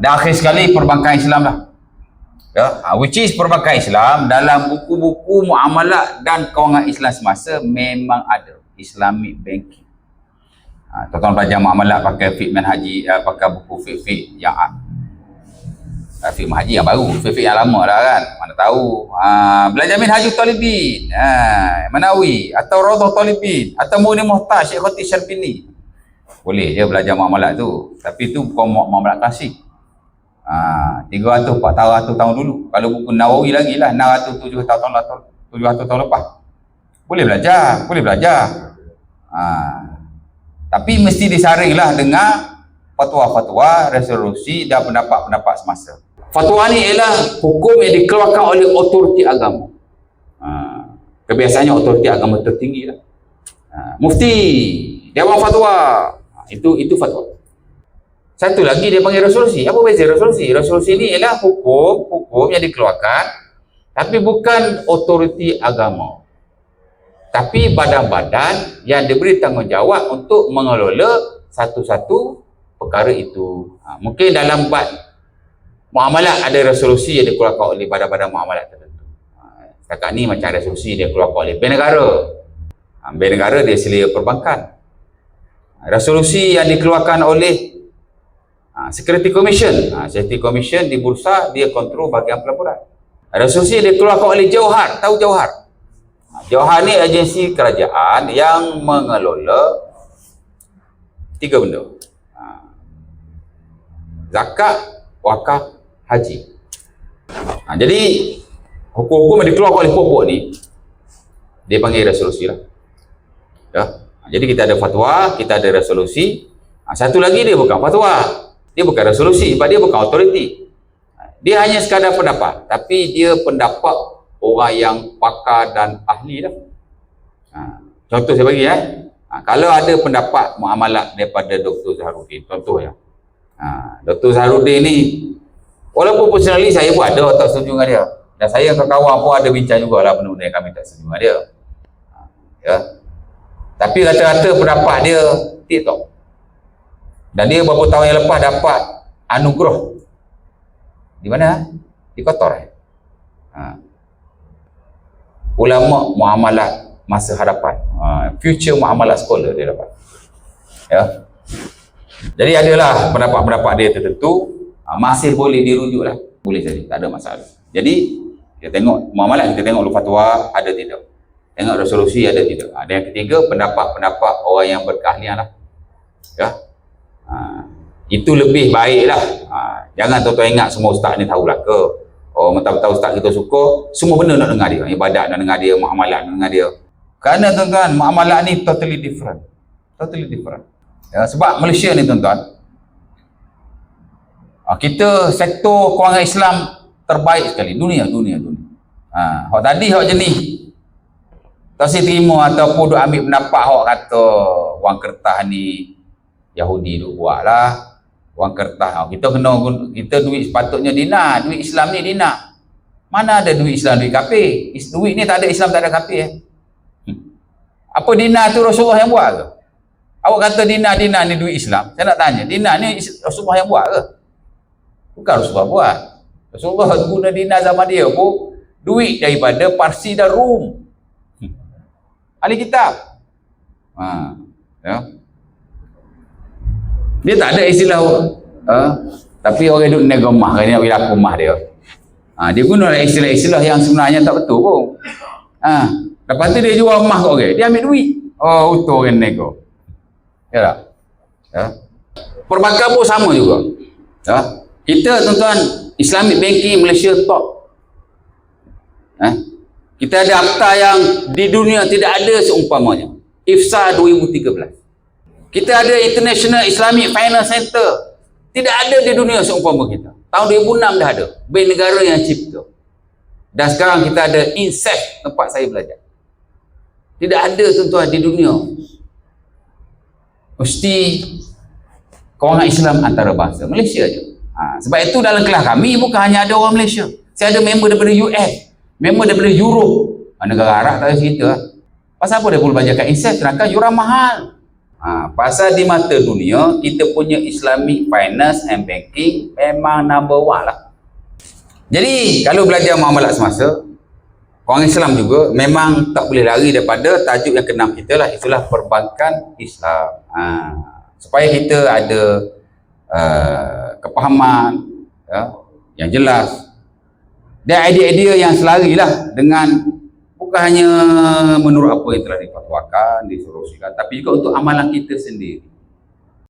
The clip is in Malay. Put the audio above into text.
Dan akhir sekali perbankan Islam lah. Ya, ha, which is perbankan Islam dalam buku-buku muamalat dan kewangan Islam semasa memang ada Islamic banking. Ha, tuan-tuan belajar muamalat pakai fiqh haji, uh, pakai buku fiqh-fiqh yang uh, fiqh haji yang baru, fiqh yang lama lah kan. Mana tahu. Ha, belajar minhajul talibin. Ha, Manawi atau Raudhah talibin atau Muni Muhtaj Syekh Khatib Syarbini. Boleh je belajar muamalat tu. Tapi tu bukan muamalat klasik. Ha, 300, 400 tahun dulu. Kalau buku Nawawi lagi lah, 600, 700 tahun, 700 tahun lepas. Boleh belajar, boleh belajar. Ha, tapi mesti disaring lah dengan fatwa-fatwa, resolusi dan pendapat-pendapat semasa. Fatwa ni ialah hukum yang dikeluarkan oleh otoriti agama. Ha, kebiasaannya otoriti agama tertinggi lah. Ha, mufti, Dewan Fatwa. Ha, itu itu fatwa. Satu lagi dia panggil resolusi. Apa beza resolusi? Resolusi ni ialah hukum, hukum yang dikeluarkan tapi bukan otoriti agama tapi badan-badan yang diberi tanggungjawab untuk mengelola satu-satu perkara itu. Ha, mungkin dalam bab muamalat ada resolusi yang dikeluarkan oleh badan-badan muamalat tertentu. Ha, setakat ni macam resolusi yang dikeluarkan oleh Bank Negara. Ha, Bank Negara dia selia perbankan. Ha, resolusi yang dikeluarkan oleh ha, Security Commission. Ha, Security Commission di bursa dia kontrol bahagian pelaburan. Resolusi yang dikeluarkan oleh Jauhar. Tahu Jauhar? Jauhar ni agensi kerajaan yang mengelola tiga benda. Ha. Zakat, wakaf, haji. Ha, jadi hukum-hukum yang dikeluarkan oleh pokok ni dia panggil resolusi lah. Ya. Ha, jadi kita ada fatwa, kita ada resolusi. Ha, satu lagi dia bukan fatwa. Dia bukan resolusi sebab dia bukan autoriti. Dia hanya sekadar pendapat. Tapi dia pendapat orang yang pakar dan ahli dah. Ha, contoh saya bagi eh. Ha, kalau ada pendapat muamalat daripada Dr. Zaharuddin, contoh ya. Ha, Dr. Zaharuddin ni, walaupun personally saya pun ada tak setuju dengan dia. Dan saya dengan kawan pun ada bincang juga lah benda-benda yang kami tak setuju dengan dia. Ha, ya. Tapi rata-rata pendapat dia TikTok. Dan dia beberapa tahun yang lepas dapat anugerah. Di mana? Di Kotor eh. Ha. Ulama muamalat masa hadapan. Uh, future muamalat scholar dia dapat. Ya. Jadi adalah pendapat-pendapat dia tertentu. Uh, masih boleh dirujuk lah. Boleh jadi. Tak ada masalah. Jadi kita tengok muamalat kita tengok fatwa ada tidak? Tengok resolusi ada tidak? Ada yang ketiga pendapat-pendapat orang yang berkeahlian lah. Ya uh, itu lebih baik lah uh, jangan tuan-tuan ingat semua ustaz ni tahulah ke Oh, mentah-mentah ustaz kita suka, semua benda nak dengar dia. Ibadat nak dengar dia, muamalat nak dengar dia. Kerana tuan-tuan, muamalat ni totally different. Totally different. Ya, sebab Malaysia ni tuan-tuan, ah, kita sektor kewangan Islam terbaik sekali. Dunia, dunia, dunia. Ha, hak tadi hak jenis tak saya terima ataupun duk ambil pendapat hak kata wang kertas ni Yahudi duk buat lah wang kertas. Oh, kita kena kita duit sepatutnya dinar duit Islam ni dinar mana ada duit Islam duit kafir? Duit ni tak ada Islam tak ada kafir eh? Hmm. apa dinar tu Rasulullah yang buat ke? Awak kata dinar dinar ni duit Islam. Saya nak tanya dinar ni Rasulullah yang buat ke? Bukan Rasulullah buat. Rasulullah guna dinar zaman dia pun duit daripada Parsi dan Rum. Hmm. ahli kitab. Ha. ya dia tak ada istilah uh, tapi orang duduk nega mah kan nak bila mah dia. Ha, dia guna istilah-istilah yang sebenarnya tak betul pun. Ha, lepas tu dia jual mah kat orang. Dia ambil duit. Oh utuh orang nego ya tak? Ya. perbankan pun sama juga. Ya. kita tuan-tuan Islamic banking Malaysia top. Ha? kita ada akta yang di dunia tidak ada seumpamanya. IFSA 2013 kita ada International Islamic Finance Center. Tidak ada di dunia seumpama kita. Tahun 2006 dah ada. Bank negara yang cipta. Dan sekarang kita ada INSEF tempat saya belajar. Tidak ada tuan-tuan di dunia. Mesti kewangan Islam antara bangsa. Malaysia je. Ha, sebab itu dalam kelas kami bukan hanya ada orang Malaysia. Saya ada member daripada US. Member daripada Europe. Ha, negara Arab tak ada cerita. Pasal apa dia boleh belajar kat INSEF? Sedangkan yuran mahal. Ha, pasal di mata dunia, kita punya Islamic finance and banking memang number one lah. Jadi, kalau belajar muamalat semasa, orang Islam juga memang tak boleh lari daripada tajuk yang keenam kita lah. Itulah perbankan Islam. Ha, supaya kita ada uh, kepahaman ya, yang jelas dan idea-idea yang selari lah dengan bukan hanya menurut apa yang telah difatwakan, disuruhkan, tapi juga untuk amalan kita sendiri.